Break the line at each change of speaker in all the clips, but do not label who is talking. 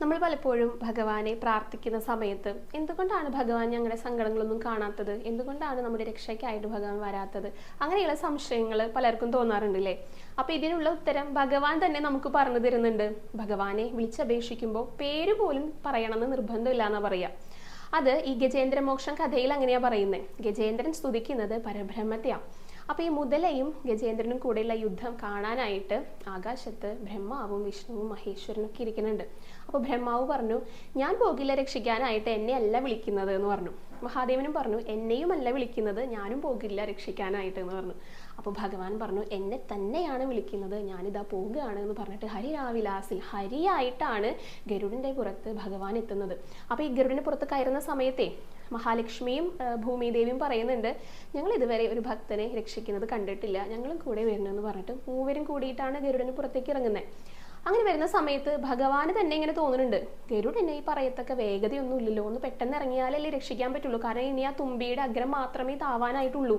നമ്മൾ പലപ്പോഴും ഭഗവാനെ പ്രാർത്ഥിക്കുന്ന സമയത്ത് എന്തുകൊണ്ടാണ് ഭഗവാൻ ഞങ്ങളുടെ സങ്കടങ്ങളൊന്നും കാണാത്തത്? എന്തുകൊണ്ടാണ് നമ്മുടെ രക്ഷയ്ക്കായിട്ട് ഭഗവാൻ വരാത്തത്? അങ്ങനെയുള്ള സംശയങ്ങൾ പലർക്കും തോന്നാറുണ്ടല്ലേ? അപ്പൊ ഇതിനുള്ള ഉത്തരം ഭഗവാൻ തന്നെ നമുക്ക് പറഞ്ഞു തരുന്നുണ്ട്. ഭഗവാനെ വിളിച്ചപേക്ഷിക്കുമ്പോൾ പേര് പോലും പറയണമെന്ന് നിർബന്ധമില്ല എന്നാ പറയാ. അത് ഈ ഗജേന്ദ്രമോക്ഷം കഥയിൽ അങ്ങനെയാ പറയുന്നത് ഗജേന്ദ്രൻ സ്തുതിക്കുന്നത് പരബ്രഹ്മത്തെയാണ് അപ്പൊ ഈ മുതലയും ഗജേന്ദ്രനും കൂടെയുള്ള യുദ്ധം കാണാനായിട്ട് ആകാശത്ത് ബ്രഹ്മാവും വിഷ്ണുവും മഹേശ്വരനും ഒക്കെ ഇരിക്കുന്നുണ്ട്. അപ്പോൾ ബ്രഹ്മാവ് പറഞ്ഞു ഞാൻ പോകില്ല രക്ഷിക്കാനായിട്ട് എന്നെ അല്ല വിളിക്കുന്നത് എന്ന് പറഞ്ഞു. മഹാദേവനും പറഞ്ഞു എന്നെയും അല്ല വിളിക്കുന്നത് ഞാനും പോകില്ല രക്ഷിക്കാനായിട്ട് എന്ന് പറഞ്ഞു. അപ്പോൾ ഭഗവാൻ പറഞ്ഞു എന്നെ തന്നെയാണ് വിളിക്കുന്നത് ഞാനിതാ പോകുകയാണ് എന്ന് പറഞ്ഞിട്ട് ഹരിരാവിലാസിൽ ഹരിയായിട്ടാണ് ഗരുഡിന്റെ പുറത്ത് ഭഗവാൻ എത്തുന്നത്. അപ്പോൾ ഈ ഗരുഡിന്റെ പുറത്ത് കയറുന്ന സമയത്തെ മഹാലക്ഷ്മിയും ഭൂമിദേവിയും പറയുന്നുണ്ട് ഞങ്ങൾ ഇതുവരെ ഒരു ഭക്തനെ രക്ഷിക്കുന്നത് കണ്ടിട്ടില്ല. ഞങ്ങളും കൂടെ വരണമെന്ന് പറഞ്ഞിട്ട് മൂവരും കൂടിയിട്ടാണ് ഗരുഡന് പുറത്തേക്ക് ഇറങ്ങുന്നത് അങ്ങനെ വരുന്ന സമയത്ത് ഭഗവാന് തന്നെ ഇങ്ങനെ തോന്നുന്നുണ്ട് ഗരുഡ് എന്നെ ഈ പറയത്തക്ക വേഗതയൊന്നും ഇല്ലല്ലോ. ഒന്ന് പെട്ടെന്ന് ഇറങ്ങിയാലല്ലേ രക്ഷിക്കാൻ പറ്റുള്ളൂ. കാരണം ഇനി ആ തുമ്പിയുടെ അഗ്രം മാത്രമേ താവാനായിട്ടുള്ളൂ.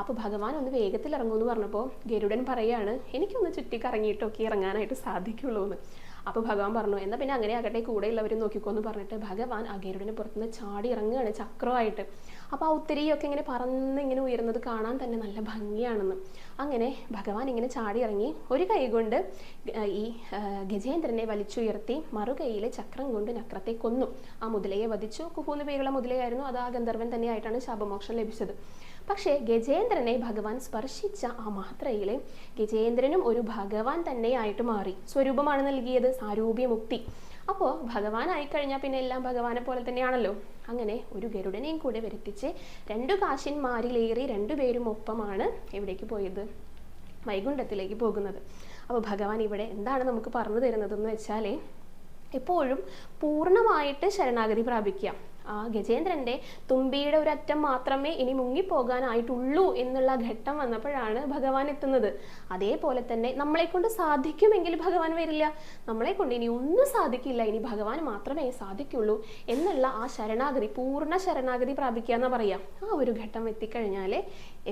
അപ്പോൾ ഭഗവാൻ ഒന്ന് വേഗത്തിൽ ഇറങ്ങുമെന്ന് പറഞ്ഞപ്പോൾ ഗരുഡൻ പറയാണ് എനിക്കൊന്ന് ചുറ്റിക്കറങ്ങിയിട്ടൊക്കെ ഇറങ്ങാനായിട്ട് സാധിക്കുള്ളൂ എന്ന് അപ്പോൾ ഭഗവാൻ പറഞ്ഞു എന്നാൽ പിന്നെ അങ്ങനെ ആകട്ടെ കൂടെയുള്ളവർ നോക്കിക്കോന്ന് പറഞ്ഞിട്ട് ഭഗവാൻ ആ ഗരുഡിന് പുറത്തുനിന്ന് ചാടി ഇറങ്ങുകയാണ് ചക്രമായിട്ട്. അപ്പോൾ ആ ഉത്തരിയൊക്കെ ഇങ്ങനെ പറന്ന് ഇങ്ങനെ ഉയരുന്നത് കാണാൻ തന്നെ നല്ല ഭംഗിയാണെന്ന്. അങ്ങനെ ഭഗവാൻ ഇങ്ങനെ ചാടി ഇറങ്ങി. ഒരു കൈ കൊണ്ട് ഈ ഗജേന്ദ്രനെ വലിച്ചുയർത്തി മറുകൈയിലെ ചക്രം കൊണ്ട് നക്രത്തെ കൊന്നു. ആ മുതലയെ വധിച്ചു. കുഹൂന്ന് പേരുള്ള മുതലയായിരുന്നു. അത് ആ ഗന്ധർവൻ തന്നെയായിട്ടാണ് ശാപമോക്ഷം ലഭിച്ചത്. പക്ഷേ ഗജേന്ദ്രനെ ഭഗവാൻ സ്പർശിച്ച ആ മാത്രയിലെ ഗജേന്ദ്രനും ഒരു ഭഗവാൻ തന്നെയായിട്ട് മാറി. സ്വരൂപമാണ് നൽകിയത്. സാരൂപ്യ മുക്തി. അപ്പോൾ ഭഗവാനായി കഴിഞ്ഞാൽ പിന്നെ എല്ലാം ഭഗവാനെ പോലെ തന്നെയാണല്ലോ. അങ്ങനെ ഒരു ഗരുഡനെയും കൂടെ വരുത്തിച്ച് രണ്ടു കാശിന്മാരിലേറി രണ്ടുപേരും ഒപ്പമാണ് എവിടേക്ക് പോയത് വൈകുണ്ഠത്തിലേക്ക് പോകുന്നത്. അപ്പോൾ ഭഗവാൻ ഇവിടെ എന്താണ് നമുക്ക് പറഞ്ഞു തരുന്നതെന്ന് വെച്ചാൽ എപ്പോഴും പൂർണമായിട്ട് ശരണാഗതി പ്രാപിക്കുക. ആ ഗജേന്ദ്രന്റെ തുമ്പിയുടെ ഒരു അറ്റം മാത്രമേ ഇനി മുങ്ങിപ്പോകാനായിട്ടുള്ളൂ എന്നുള്ള ഘട്ടം വന്നപ്പോഴാണ് ഭഗവാൻ എത്തുന്നത്. അതേപോലെ തന്നെ നമ്മളെ കൊണ്ട് സാധിക്കുമെങ്കിൽ ഭഗവാൻ വരില്ല. നമ്മളെ കൊണ്ട് ഇനി ഒന്നും സാധിക്കില്ല. ഇനി ഭഗവാൻ മാത്രമേ സാധിക്കുള്ളൂ എന്നുള്ള ആ ശരണാഗതി പൂർണ ശരണാഗതി പ്രാപിക്കുക എന്ന് പറയാം. ആ ഒരു ഘട്ടം എത്തിക്കഴിഞ്ഞാൽ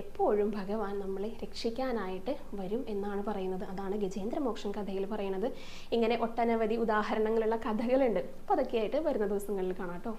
എപ്പോഴും ഭഗവാൻ നമ്മളെ രക്ഷിക്കാനായിട്ട് വരും എന്നാണ് പറയുന്നത്. അതാണ് ഗജേന്ദ്രമോക്ഷം കഥയിൽ പറയുന്നത് ഇങ്ങനെ ഒട്ടനവധി ഉദാഹരണങ്ങളുള്ള കഥകളുണ്ട്. അപ്പോൾ അതൊക്കെയായിട്ട് വരുന്ന ദിവസങ്ങളിൽ കാണാം കേട്ടോ.